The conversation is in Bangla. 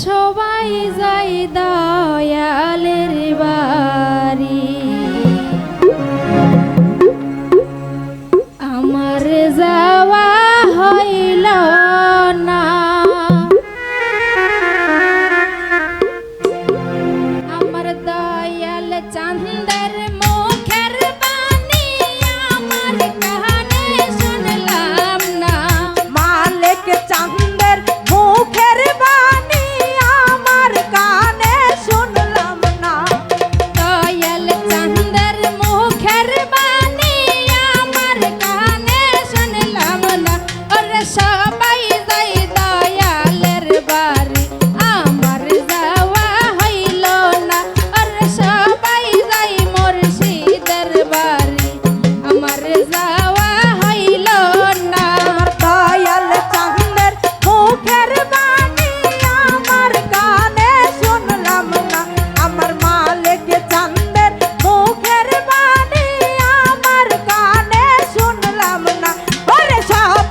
সবাই যাই দয়ালের বা chao.